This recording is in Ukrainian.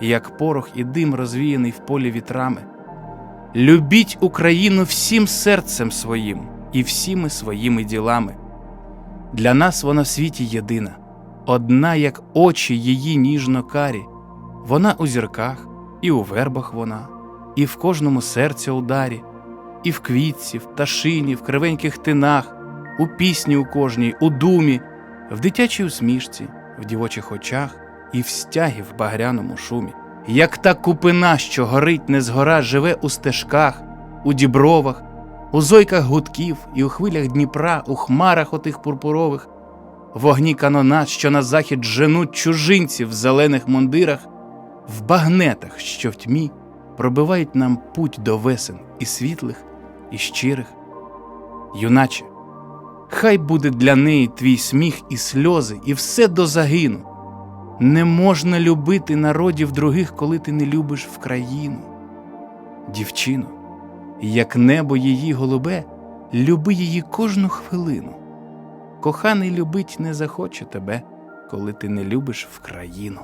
як порох і дим розвіяний в полі вітрами. Любіть Україну всім серцем своїм і всіми своїми ділами. Для нас вона в світі єдина, одна, як очі її ніжно карі. Вона у зірках, і у вербах вона, і в кожному серці ударі, і в квітці, в пташині, в кривеньких тинах, у пісні у кожній, у думі, в дитячій усмішці, в дівочих очах і в стягі в багряному шумі. Як та купина, що горить не згора, живе у стежках, у дібровах, у зойках гудків і у хвилях Дніпра, у хмарах отих пурпурових, в огні канонат, що на захід женуть чужинців в зелених мундирах, в багнетах, що в тьмі пробивають нам путь до весен і світлих, і щирих. Юначе, хай буде для неї твій сміх і сльози, і все до загину. Не можна любити народів других, коли ти не любиш в країну. Дівчино, як небо її голубе, люби її кожну хвилину. Коханий любить не захоче тебе, коли ти не любиш в країну.